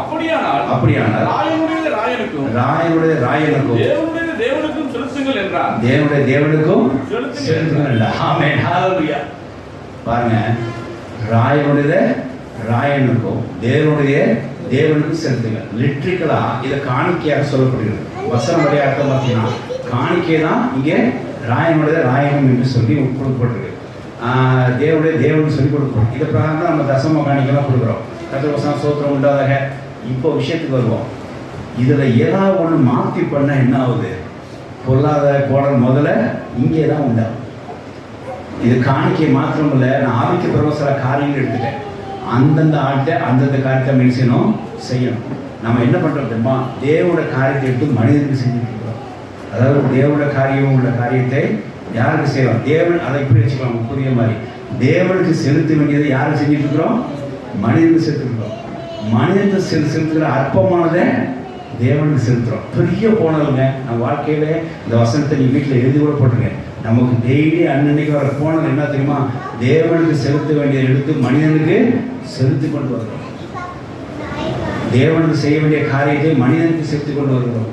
அப்படியானால் அப்படியானால் ராயனுடைய ராயனுக்கும். ராயனுடைய ராயனுக்கும். தேவனுடைய தேவனுக்கும் செலுத்துங்கள் என்றார். தேவனுடைய தேவனுக்கும் செலுத்துங்கள். செலுத்துங்கள் ஆமென். ஹalleluya. பாருங்க ராயனுடைய ராயனுக்கும் தேவனுடைய தேவனுக்கும் செலுத்துங்க லிட்ரிக்கலா இதை காணிக்கையாக சொல்லப்படுகிறது. வசனம் வழியாக அர்த்தம் பார்த்தீங்கன்னா காணிக்கை தான் இங்கே ராயனுடைய ராயனும் என்று சொல்லி கொடுக்கப்பட்டிருக்கு. தேவனுடைய தேவன் சொல்லிக் கொடுக்கணும் இதை பிரகாரம் தான் நம்ம தசம காணிக்கலாம் கொடுக்குறோம். கத்திர சோத்திரம் உண்டாதாக இப்போ விஷயத்துக்கு வருவோம். இதில் ஏதாவது ஒன்று மாற்றி பண்ண என்ன ஆகுது? பொல்லாத கோடல் முதல்ல இங்கே தான் உண்டாகும். இது காணிக்கை மாத்திரம் இல்லை நான் ஆவிக்க பிறகு சில காரியங்கள் எடுத்துட்டேன். அந்தந்த ஆட்டை அந்தந்த காரியத்தை என்ன செய்யணும். செய்யணும் நம்ம என்ன பண்ணுறோம் தெரியுமா? தேவோட காரியத்தை எடுத்து மனிதனுக்கு செஞ்சுட்டு இருக்கிறோம். அதாவது தேவோட காரியம் உள்ள காரியத்தை யாருக்கு செய்யலாம்? தேவன் அதை இப்படி வச்சுக்கலாம்? புரிய மாதிரி. தேவனுக்கு செலுத்த வேண்டியதை யாருக்கு செஞ்சுட்டு இருக்கிறோம் மனிதனுக்கு செலுத்திருக்கிறோம். மனிதனுக்கு செல் செலுத்துகிற அற்பமானதை தேவனுக்கு செலுத்துகிறோம் பெரிய போனதுங்க நம்ம வாழ்க்கையில இந்த வசனத்தை நீ வீட்டில் எழுதி கூட போட்டுருங்க நமக்கு டெய்லி அன்னன்னைக்கு வர போனது என்ன தெரியுமா? தேவனுக்கு செலுத்த வேண்டியதை எடுத்து மனிதனுக்கு செலுத்தி கொண்டு வருகிறோம். தேவனுக்கு செய்ய வேண்டிய காரியத்தை மனிதனுக்கு செலுத்தி கொண்டு வருகிறோம்.